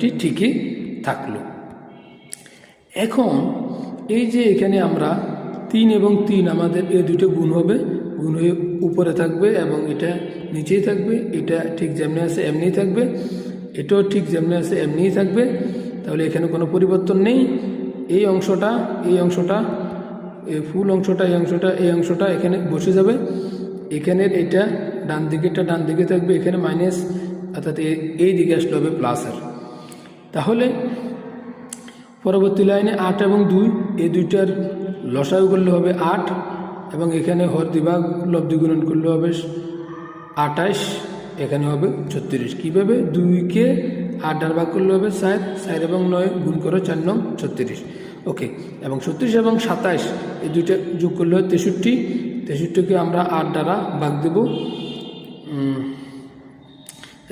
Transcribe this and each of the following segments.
টি ঠিকই থাকল। এখন এই যে এখানে আমরা তিন এবং তিন আমাদের এই দুটো গুণ হবে, গুণ হয়ে উপরে থাকবে এবং এটা নিচেই থাকবে, এটা ঠিক যেমনি আছে এমনিই থাকবে, এটাও ঠিক যেমনি আছে এমনিই থাকবে, তাহলে এখানে কোনো পরিবর্তন নেই। এই অংশটা এই অংশটা, এই ফুল অংশটা, এই অংশটা এই অংশটা এখানে বসে যাবে। এখানের এটা ডান দিকেরটা ডান দিকে থাকবে, এখানে মাইনাস অর্থাৎ এই দিকে আসলে হবে প্লাসের তাহলে পরবর্তী লাইনে আট এবং দুই, এই দুইটার লসাগু করলে হবে আট এবং এখানে হর দিভাগ লব্ধি গুণন করলে হবে আটাইশ, এখানে হবে ছত্রিশ। কীভাবে? দুইকে আট আর ভাগ করলে হবে চার চার এবং নয় গুণ করে চার নং ছত্রিশ। ওকে, এবং ছত্রিশ এবং সাতাইশ, এই দুইটা যোগ করলে হয় তেষট্টি। তেষট্টিকে আমরা আট দ্বারা ভাগ দেব।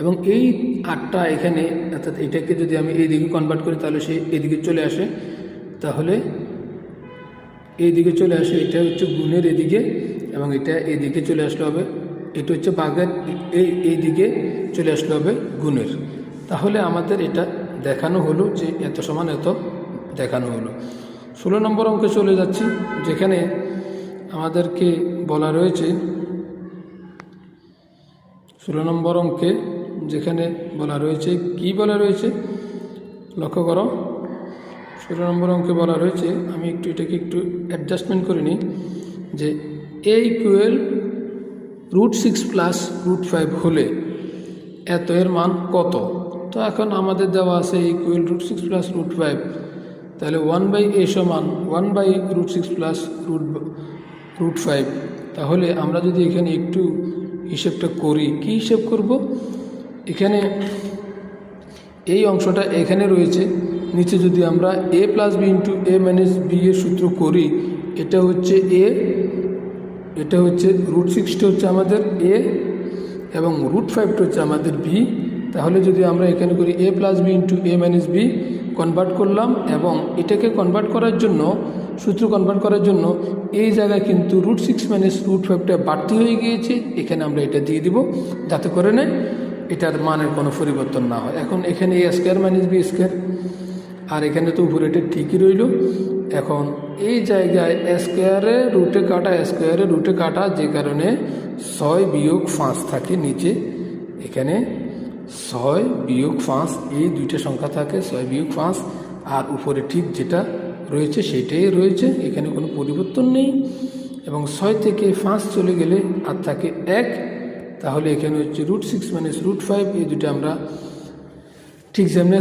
এবং এই আটটা এখানে, অর্থাৎ এটাকে যদি আমি এই দিকে কনভার্ট করি, তাহলে সে এদিকে চলে আসে। তাহলে এই দিকে চলে আসে, এটা হচ্ছে গুণের এদিকে এবং এটা এদিকে চলে আসলে হবে। এটা হচ্ছে বাঘের, এই এই দিকে চলে আসলে হবে গুণের। তাহলে আমাদের এটা দেখানো হলো যে এত সমান এত দেখানো হলো। ষোলো নম্বর অঙ্কে চলে যাচ্ছি, যেখানে আমাদেরকে বলা রয়েছে, ষোলো নম্বর অঙ্কে যেখানে বলা রয়েছে, কি বলা রয়েছে? লক্ষ্য করো। ষোলো নম্বর অঙ্কে বলা রয়েছে, আমি একটু এটাকে একটু অ্যাডজাস্টমেন্ট করে নিই, যে A equal root six plus root five হলে এত এর মান কত? তো এখন আমাদের দেওয়া আছে equal root six plus root five তাহলে ওয়ান বাই এ সমান one by root six plus root root five তাহলে আমরা যদি এখানে একটু হিসেবটা করি, কি হিসেব করব? এখানে এই অংশটা এখানে রয়েছে। নিচে যদি আমরা A plus B into A minus B এর সূত্র করি, এটা হচ্ছে এ এটা হচ্ছে রুট সিক্সটা হচ্ছে আমাদের এ এবং রুট ফাইভটা হচ্ছে আমাদের বি তাহলে যদি আমরা এখানে করি A plus B into A minus B convert করলাম এবং এটাকে কনভার্ট করার জন্য, সূত্র কনভার্ট করার জন্য এই জায়গায় কিন্তু রুট সিক্স মাইনাস রুট ফাইভটা বাড়তি হয়ে গিয়েছে। এখানে আমরা এটা দিয়ে দিব। যাতে করে নেয় এটার মানের কোনো পরিবর্তন না হয়। এখন এখানে A square minus B square আর এখানে তো উপরে এটা ঠিকই রইল। এখন এই জায়গায় স্কোয়ারে রুটে কাটা স্কোয়ারে রুটে কাটা, যে কারণে ছয় বিয়োগ পাঁচ থাকে নিচে। এখানে ছয় বিয়োগ পাঁচ, এই দুইটা সংখ্যা থাকে, ছয় বিয়োগ পাঁচ, আর উপরে ঠিক যেটা রয়েছে সেটাই রয়েছে, এখানে কোনো পরিবর্তন নেই। এবং ছয় থেকে পাঁচ চলে গেলে আর থাকে এক তাহলে এখানে হচ্ছে root six minus root five এই দুটো আমরা ঠিক যেমনি